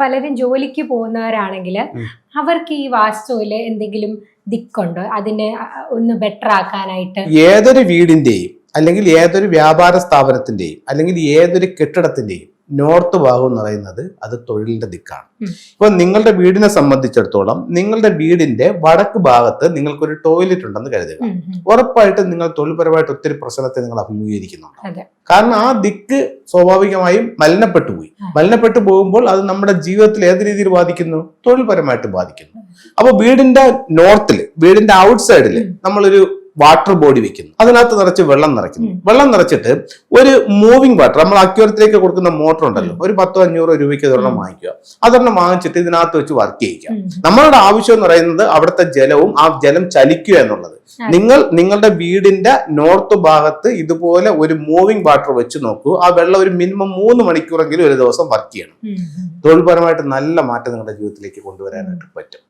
പലരും ജോലിക്ക് പോകുന്നവരാണെങ്കിൽ അവർക്ക് ഈ വാസ്തുവിൽ എന്തെങ്കിലും ദിക്കുണ്ടോ? അതിനെ ഒന്ന് ബെറ്റർ ആക്കാനായിട്ട്? ഏതൊരു വീടിന്റെയും അല്ലെങ്കിൽ ഏതൊരു വ്യാപാര സ്ഥാപനത്തിന്റെയും അല്ലെങ്കിൽ ഏതൊരു കെട്ടിടത്തിന്റെയും നോർത്ത് ഭാഗം എന്ന് പറയുന്നത് അത് തൊഴിലിന്റെ ദിക്കാണ്. ഇപ്പൊ നിങ്ങളുടെ വീടിനെ സംബന്ധിച്ചിടത്തോളം നിങ്ങളുടെ വീടിന്റെ വടക്ക് ഭാഗത്ത് നിങ്ങൾക്കൊരു ടോയ്ലറ്റ് ഉണ്ടെന്ന് കരുതുക. ഉറപ്പായിട്ടും നിങ്ങൾ തൊഴിൽപരമായിട്ട് ഒത്തിരി പ്രശ്നത്തെ നിങ്ങൾ അഭിമുഖീകരിക്കുന്നുണ്ട്. കാരണം ആ ദിക്ക് സ്വാഭാവികമായും മലിനപ്പെട്ടു പോയി. മലിനപ്പെട്ടു പോകുമ്പോൾ അത് നമ്മുടെ ജീവിതത്തിൽ ഏത് രീതിയിൽ ബാധിക്കുന്നു? തൊഴിൽപരമായിട്ട് ബാധിക്കുന്നു. അപ്പൊ വീടിന്റെ നോർത്തിൽ വീടിന്റെ ഔട്ട് സൈഡിൽ ഉം. നമ്മളൊരു വാട്ടർ ബോഡി വെക്കുന്നു. അതിനകത്ത് നിറച്ച് വെള്ളം നിറയ്ക്കുന്നു. വെള്ളം നിറച്ചിട്ട് ഒരു മൂവിംഗ് വാട്ടർ നമ്മൾ അക്യൂരത്തിലേക്ക് കൊടുക്കുന്ന മോട്ടർ ഉണ്ടല്ലോ ഒരു പത്തോ അഞ്ഞൂറോ രൂപയ്ക്ക് ഒരെണ്ണം വാങ്ങിക്കുക. അതൊരെണ്ണം വാങ്ങിച്ചിട്ട് ഇതിനകത്ത് വെച്ച് വർക്ക് ചെയ്യിക്കുക. നമ്മളുടെ ആവശ്യം എന്ന് പറയുന്നത് അവിടുത്തെ ജലവും ആ ജലം ചലിക്കുക എന്നുള്ളത്. നിങ്ങൾ നിങ്ങളുടെ വീടിന്റെ നോർത്ത് ഭാഗത്ത് ഇതുപോലെ ഒരു മൂവിംഗ് വാട്ടർ വെച്ച് നോക്കൂ. ആ വെള്ളം ഒരു മിനിമം മൂന്ന് മണിക്കൂറെങ്കിലും ഒരു ദിവസം വർക്ക് ചെയ്യണം. തൊഴിൽപരമായിട്ട് നല്ല മാറ്റം നിങ്ങളുടെ ജീവിതത്തിലേക്ക് കൊണ്ടുവരാനായിട്ട് പറ്റും.